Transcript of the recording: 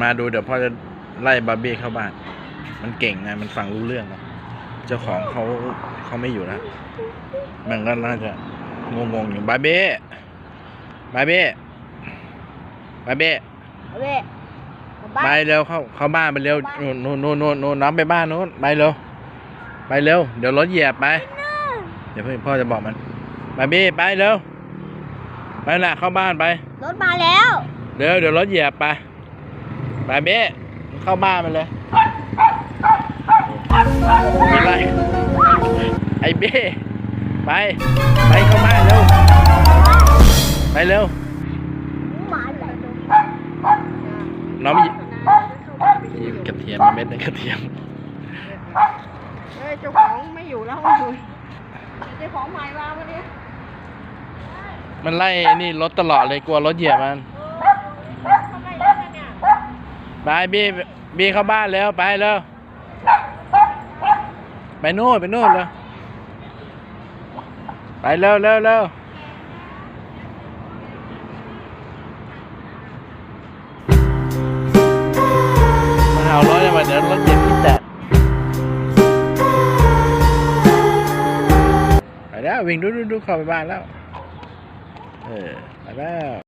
มาดูเดี๋ยวพ่อจะไล่บาร์บี้เข้าบ้าน มันเก่งไงมันฟังรู้เรื่องนะเจ้าของเขาเขาไม่อยู่แล้วมันก็น่าจะงงๆอยู่บาร์บี้บาร์บี้บาร์บี้เอาเว้ยกลับบ้าไปนเร็วเข้าเข้าบ้านไปเร็วนู่นนู่นนู่นนู่นน้องไปบ้านนู้นไปเร็วไปเร็วเดี๋ยวรถเหยียบไปเดี๋ยวพ่อพ่อจะบอกมันบาร์บี้ไปเร็วไปละเข้าบ้านไป รถมาแล้ว เดี๋ยวเดี๋ยวรถเหยียบไป ไปเบ้เข้าบ้านไปเลยมีไรไอ้เบ้ไป ไปเข้าบ้านเร็ว ไปเร็วหมาใหญ่เลยน้องหยิบหยิบกระเทียมเม็ดนึงกระเทียมเฮ้ยเจ้าของไม่อยู่แล้วไม่อยู่เจ้าของใหม่มาวันนี้มันไล่ไอ้นี่รถตลอดเลยกลัวรถเหยียบมัน ทำไมได้เนี่ย ไปบีบีเข้าบ้านแล้วไปเร็วไปนู่นไปนู่นเลยไปเร็วเร็วเร็วมาเอารถมาเดี๋ยวรถเยียบที่แตกไปแล้ววิ่งดูดูดูเข้าไปบ้านแล้ว เออไปแล้ว